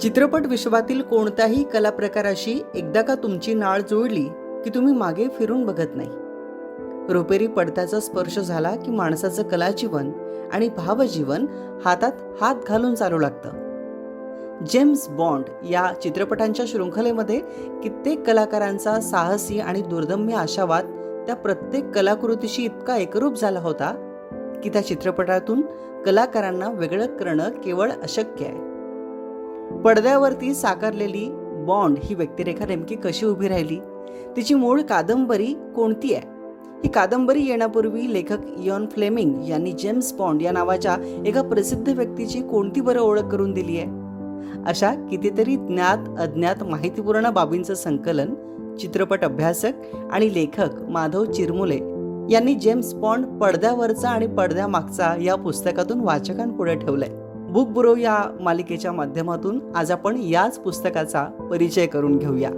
चित्रपट विश्वातील कोणत्याही कला प्रकाराशी एकदा का तुमची नाळ जुळली की तुम्ही मागे फिरून बघत नाही. रुपेरी पडद्याचा स्पर्श झाला की माणसाचं कलाजीवन आणि भावजीवन हातात हात घालून चालू लागतं. जेम्स बॉन्ड या चित्रपटांच्या शृंखलेमध्ये कित्येक कलाकारांचा साहसी आणि दुर्दम्य आशावाद त्या प्रत्येक कलाकृतीशी इतका एकरूप झाला होता की त्या चित्रपटातून कलाकारांना वेगळं करणं केवळ अशक्य आहे. पडद्यावरती साकारलेली बॉन्ड ही व्यक्तिरेखा नेमकी कशी उभी राहिली? तिची मूळ कादंबरी कोणती आहे? ही कादंबरी येण्यापूर्वी लेखक इयॉन फ्लेमिंग यांनी जेम्स बॉन्ड या नावाच्या एका प्रसिद्ध व्यक्तीची कोणती बरं ओळख करून दिली आहे? अशा कितीतरी ज्ञात अज्ञात माहितीपूर्ण बाबींचं संकलन चित्रपट अभ्यासक आणि लेखक माधव चिरमुले यांनी जेम्स बॉन्ड पडद्यावरचा आणि पडद्यामागचा या पुस्तकातून वाचकांपुढे ठेवलंय. बुक बुरो या मालिकेच्या माध्यमातून आज आपण याच पुस्तकाचा परिचय करून घेऊया.